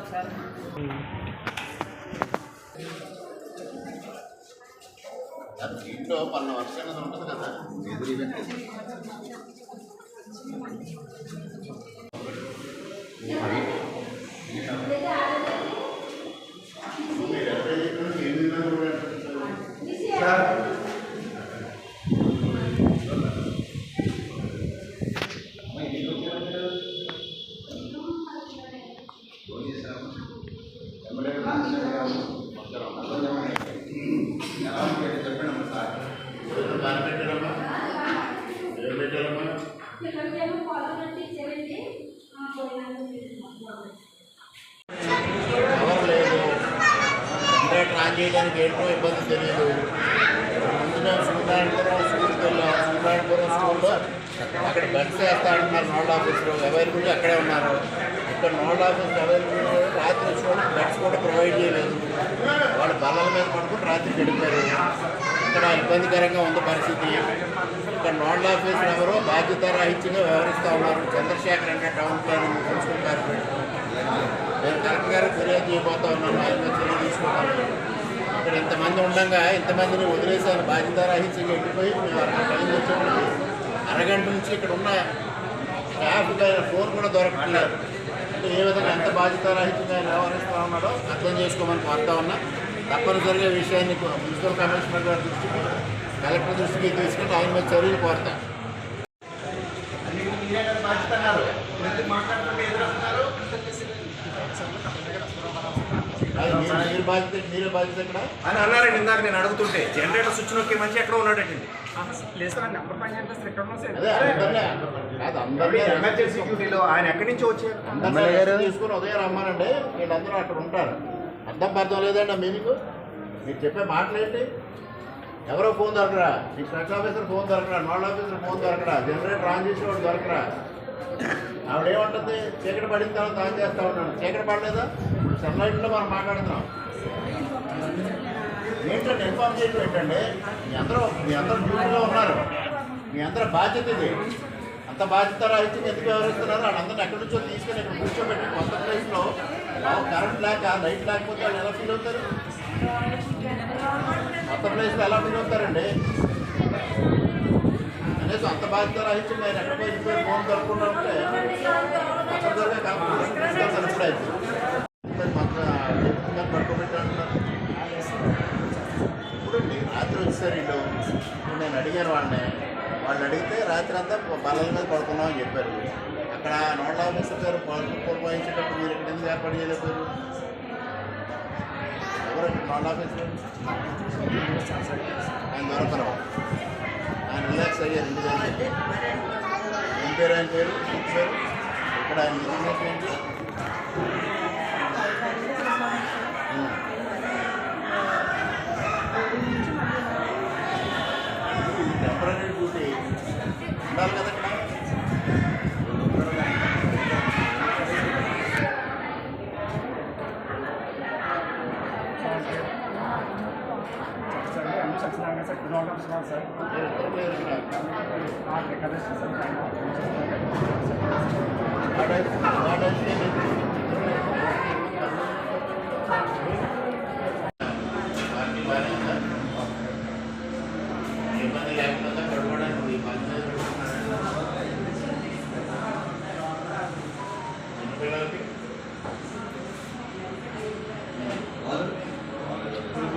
ఒకసారి దీంట్లో పన్న వర్షం అనేది ఉంటుంది కదా ఎదురు ఈవెంట్ బాగా పెట్టారమ్మా ఏం పెట్టారమ్మా ఎవరు లేదు అంటే ట్రాన్ చేయడానికి ఏంటో ఇబ్బంది తెలియదు ముందు మేము సూర్యనారాయణపురం స్కూల్కి వెళ్ళాం స్కూల్లో అక్కడ బస్ వేస్తా అంటున్నారు నోడల్ ఆఫీస్లో. అవైలబుల్ అక్కడే ఉన్నారు. ఇక్కడ నోడల్ ఆఫీస్ అవైలబుల్ రాత్రి వచ్చినప్పుడు బస్ కూడా ప్రొవైడ్ చేయలేదు. వాళ్ళు బల్లల మీద పడుకుని రాత్రి గడిపారు. ఇక్కడ ఇబ్బందికరంగా ఉంది పరిస్థితి. ఇక్కడ నోడల్ ఆఫీసర్ ఎవరో బాధ్యతారాహిత్యంగా వ్యవహరిస్తూ ఉన్నారు. చంద్రశేఖర్ అంటే టౌన్ ప్లానింగ్ మున్సిపల్ నేను కలెక్టర్ గారికి ఫిర్యాదు చేయబోతా ఉన్నాను. ఆయన మీద చర్య తీసుకుంటాను ఇక్కడ ఇంతమంది ఉండగా ఇంతమందిని వదిలేసాను బాధ్యతారాహిత్యంగా వెళ్ళిపోయి మేము అరగంట టైం అరగంట నుంచి ఇక్కడ ఉన్న స్టాఫ్కి ఆయన ఫోన్ కూడా దొరకట్లేదు. అంటే ఏ విధంగా ఎంత బాధ్యత ఆయన వ్యవహరిస్తూ ఉన్నాడో అర్థం చేసుకోమని కోరుతా ఉన్నా. తప్పనిసరిగా విషయాన్ని మున్సిపల్ కమిషనర్ గారి దృష్టికి కలెక్టర్ దృష్టికి తీసుకుంటే ఆయన మీద చర్యలు కోరుతాం అది మీరు- మీరు బాధ్యత మీరే బాధ్యత ఇక్కడ? అని అన్నారండి ఇందాక నేను అడుగుతుంటే. జనరేటర్ స్విచ్ నొక్కి మంచి ఎక్కడ ఉన్నాడండి. ఎమర్జెన్సీ డ్యూటీలో ఆయన ఎక్కడి నుంచి వచ్చారు? తీసుకుని ఉదయం రమ్మనండి. వీళ్ళందరూ అక్కడ ఉంటారు. అర్థం పర్థం లేదండి మీకు. మీరు చెప్పే మాటలేంటి ఎవరో ఫోన్ దొరకరా? మీ ఫ్రెండ్ ఆఫీసర్ ఫోన్ దొరకరా? నోడల్ ఆఫీసర్ ఫోన్ దొరకరా? జనరేటర్ ఆన్ చేసిన వాడు దొరకరా? ఆవిడేమంటుంది చీకటి పడిన తర్వాత ఆన్ చేస్తా ఉన్నాను చీకటి పడలేదా? ఇప్పుడు సన్లైట్లో మనం మాట్లాడుతున్నాం. ఏంటంటే ఇన్ఫార్మ్ చేయడం ఏంటండి మీ అందరూ మీ అందరూ డ్యూటీలో ఉన్నారు. మీ అందరూ బాధ్యత ఇది. అంత బాధ్యత రాహిత్యం ఎందుకు వ్యవహరిస్తున్నారు? వాళ్ళందరినీ ఎక్కడి నుంచో తీసుకొని ఇక్కడ కూర్చోబెట్టి కొత్త ప్లేస్లో కరెంట్ లేక లైట్ లేకపోతే వాళ్ళు ఎలా ఫీల్ అవుతారు? కొత్త ప్లేస్లో ఎలా ఫీల్ అవుతారండి? కనీసం అంత బాధ్యత రాహిత్యం నేను ఎక్కడ పోయి ఫోన్ దొరకకుండా ఉంటే అక్కడ దొరికే కరెక్ట్ ఇప్పుడైతే మాకు పడుకోబెట్టి అంటున్నారు ఇప్పుడు నేను రాత్రి వచ్చేసారు వీళ్ళు అడిగారు వాళ్ళని వాళ్ళు అడిగితే రాత్రి అంతా బలల మీద పడుకున్నాం అని చెప్పారు. అక్కడ నోడల్ ఆఫీసర్ గారు పురమాయించేటప్పుడు మీరు ఇక్కడ ఎందుకు ఏర్పాటు చేయలేకపోయారు ఎవరు నోడల్ ఆఫీసర్? ఆయన దొరకరు. ఆయన రిలాక్స్ అయ్యారు ఇంటి దగ్గర ఏం పేరు ఆయన పేరు? ఇక్కడ ఆయన ఏంటి? ఉండాలి కదా ఇక్కడ సత్యనారాయణ సార్ గ్రౌండ్ ఆఫీస్ వాళ్ళు సార్ మీరు ఇద్దరు లేరు ఇక్కడ. ఆ డెకరేషన్ సార్ వాడు- వాడు అయితే పార్టీ బాగానే ఉందా? ఇబ్బంది లేకుండా పడుకోవడానికి ఈ పని మీద పెట్టుకున్నాడు. ఎన్ని పిల్లలకి? ఇంటికి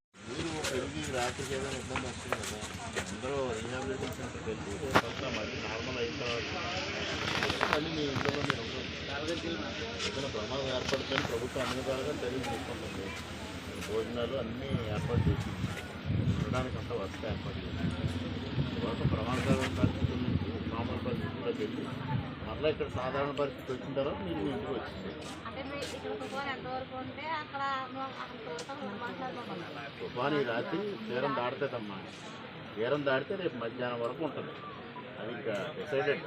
రాత్రికి ఏదైనా ఇబ్బంది వస్తుంది కదా అందరూ రీహాబిలిటేషన్ సెంటర్కి వెళ్ళి రేపు మళ్ళీ నార్మల్ అయిన తర్వాత మళ్ళీ మీ ఇంట్లో మీరు ఏదైనా ప్రమాదం ఏర్పడుతుంది ప్రభుత్వం అన్ని విధాలుగా చర్యలు తీసుకుంటుంది. భోజనాలు అన్నీ ఏర్పాటు చేసి ఉండడానికి అంత వసతి ఏర్పాటు చేసి తర్వాత ప్రమాదకరమైన పరిస్థితుల నుంచి మామూలు పరిస్థితుల్లోకి వెళ్ళి మరలా ఇక్కడ సాధారణ పరిస్థితి వచ్చిన తర్వాత మీరు మీ ఇంటికి వచ్చింది తుఫాన్ ఈ రాత్రి తీరం దాడుతుందమ్మా తీరం దాటితే రేపు మధ్యాహ్నం వరకు ఉంటుంది. అది ఇంకా డిసైడెడ్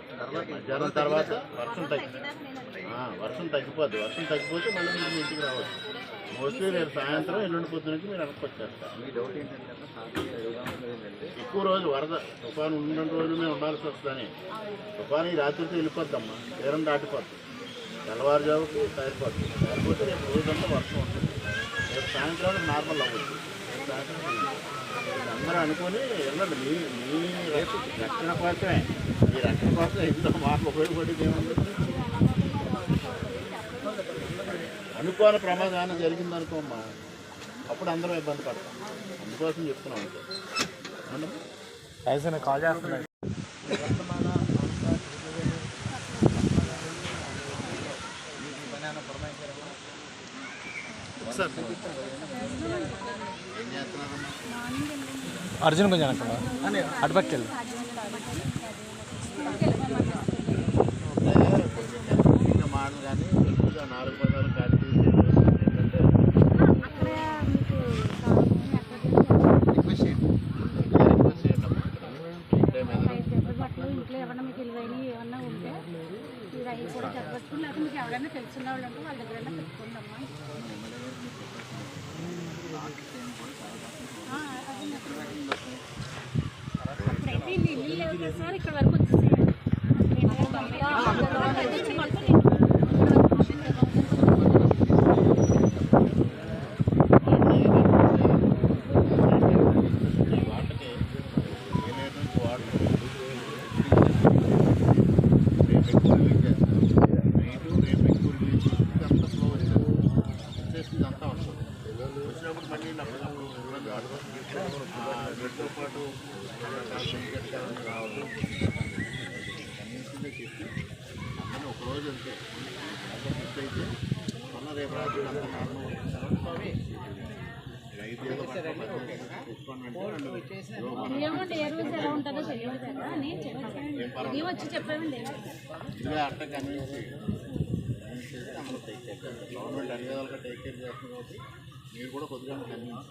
మధ్యాహ్నం తర్వాత వర్షం తగ్గి వర్షం తగ్గిపోద్ది. వర్షం తగ్గిపోతే మళ్ళీ మీరు మీ ఇంటికి రావచ్చు. మోస్ట్లీ రేపు సాయంత్రం ఎల్లుండి పొద్దు నుంచి మీరు వెనక్కి వచ్చేస్తారు. మీ డౌట్ ఏంటంటే ఎక్కువ రోజు వరద. తుఫాను ఉన్న రోజులు మేము ఉండాల్సి వస్తుందని తుఫాను ఈ రాత్రితో వెళ్ళిపోద్దమ్మా. తీరం దాటిపోద్ది. తెల్లవారుజాముకు తయారిపోద్ది తయారిపోతే రేపు రోజంతా వర్షం ఉంటుంది. రేపు సాయంత్రం నార్మల్ అవ్వచ్చు రేపు సాయంత్రం అందరూ అనుకొని వెళ్ళండి. మీ మీ రక్షణ కోసమే. మీ రక్షణ కోసం ఇంట్లో మాకు ఉపయోగపడేది ఏముంది? అనుకోని ప్రమాదం జరిగింది అనుకోమ్మా అప్పుడు అందరం ఇబ్బంది పడతాం. అందుకోసం చెప్తున్నాం అంతే. అవునా? కాల్ చేస్తున్నాయి అర్జున్ కొంచెం అక్కడ అటుపక్క వెళ్ళి ఇంకా మాటలు కానీ ఎక్కువగా నాలుగు పదాలు కాడి తీసి ఏంటంటే అక్కడ మీకు కావాల్సిన రిక్వెస్ట్ చేయండి రిక్వెస్ట్ చేయండి అమ్మా. ఈ టైం ఏదైనా దెబ్బలు బట్టలు ఇంట్లో ఏమన్నా మీకు విలువైనవి ఏమన్నా ఉంటే మీరు అవి కూడా చెప్పచ్చు లేకపోతే మీకు ఎవరైనా తెలిసిన వాళ్ళు ఉంటే వాళ్ళ దగ్గర పెట్టుకోండి అమ్మా ఆ, అది నాకు అప్పుడైతే ఇల్లు సార్ ఇక్కడ వరకు వచ్చేసి వాటకి ఏమేమి నుంచి వాటర్ రేపు ఎక్కువ రిలీజ్ చేస్తాం నైట్ రేపు ఎక్కువ రిలీజ్ చేసి ఇదంతా ఫ్లో వచ్చేస్తుంది వచ్చేసి ఇదంతా వస్తుంది వచ్చినప్పుడు మళ్ళీ అప్పుడప్పుడు ఇబ్బంది పడదు. ఆ గడితో పాటు క్రికెట్ రావడం కన్విన్సింగ్గా చెప్పి అందరూ ఒక రోజు వెళ్తే మిస్ అయితే మొన్న రేపు రాత్రి అంతా నార్మల్ వచ్చిన తర్వాత రైతు ఏదో పట్టుకొని తెచ్చుకోండి అంటే రెండు యోగా ఏమంటే ఏ రోజు ఎలా ఉంటుందో తెలియదు కదా నేను చెప్పాను. నేను వచ్చి చెప్పామండి? ఇదే అట్ట కన్విన్స్ కన్విన్స్ చేసి అందరూ టేక్ కేర్ చేస్తారు గవర్నమెంట్ అన్ని విధాలుగా టేక్ కేర్ చేస్తుంది కాబట్టి మీరు కూడా కొద్దిగా కన్విన్స్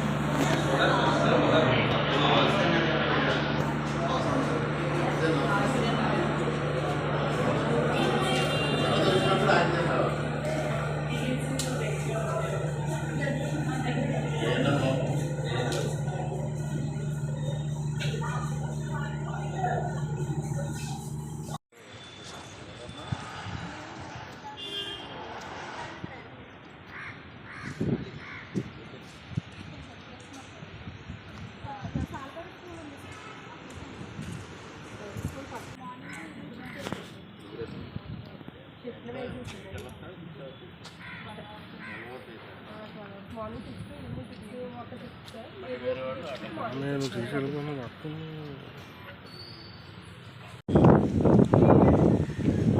నేను చూసాను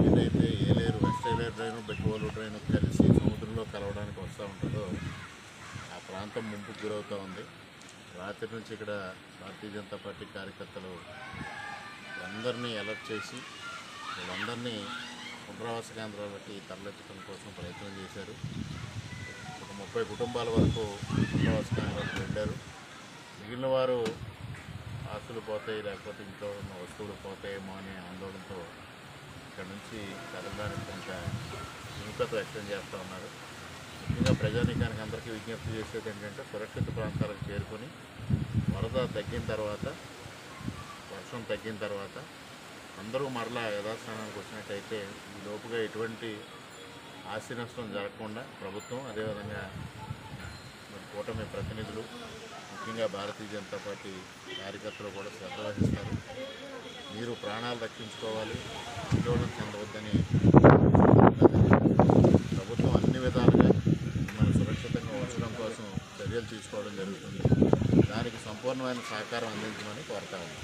ఏదైతే Yeleru west Yeleru drain Bettuvolu drain కలిసి సముద్రంలో కలవడానికి వస్తూ ఉంటుందో ఆ ప్రాంతం ముంపుకు గురవుతూ ఉంది. రాత్రి నుంచి ఇక్కడ భారతీయ జనతా పార్టీ కార్యకర్తలు అందరినీ అలర్ట్ చేసి వీళ్ళందరినీ పునరావాస కేంద్రాలకి తరలించడం కోసం ప్రయత్నం చేశారు. ఒక ముప్పై కుటుంబాల వరకు పునరావాస కేంద్రాలకు వెళ్ళారు. మిగిలిన వారు ఆస్తులు పోతాయి లేకపోతే ఇంట్లో ఉన్న వస్తువులు పోతాయేమో అనే ఆందోళనతో ఇక్కడ నుంచి కదలడానికి కొంత విముఖత వ్యక్తం చేస్తూ ఉన్నారు. ముఖ్యంగా ప్రజానీకానికి అందరికీ విజ్ఞప్తి చేసేది ఏంటంటే సురక్షిత ప్రాంతాలకు చేరుకొని వరద తగ్గిన తర్వాత వర్షం తగ్గిన తర్వాత అందరూ మరలా యథాస్థానానికి వచ్చినట్టయితే ఈ లోపుగా ఎటువంటి ఆస్తి నష్టం జరగకుండా ప్రభుత్వం అదేవిధంగా మరి కూటమి ప్రతినిధులు ముఖ్యంగా భారతీయ జనతా పార్టీ కార్యకర్తలు కూడా శ్రద్ధ వహిస్తారు. మీరు ప్రాణాలు రక్షించుకోవాలి ఆందోళన చెందవద్దని ప్రభుత్వం అన్ని విధాలుగా మన సురక్షితంగా ఉంచడం కోసం చర్యలు తీసుకోవడం జరుగుతుంది. దానికి సంపూర్ణమైన సహకారం అందించమని కోరుతా ఉన్నాం.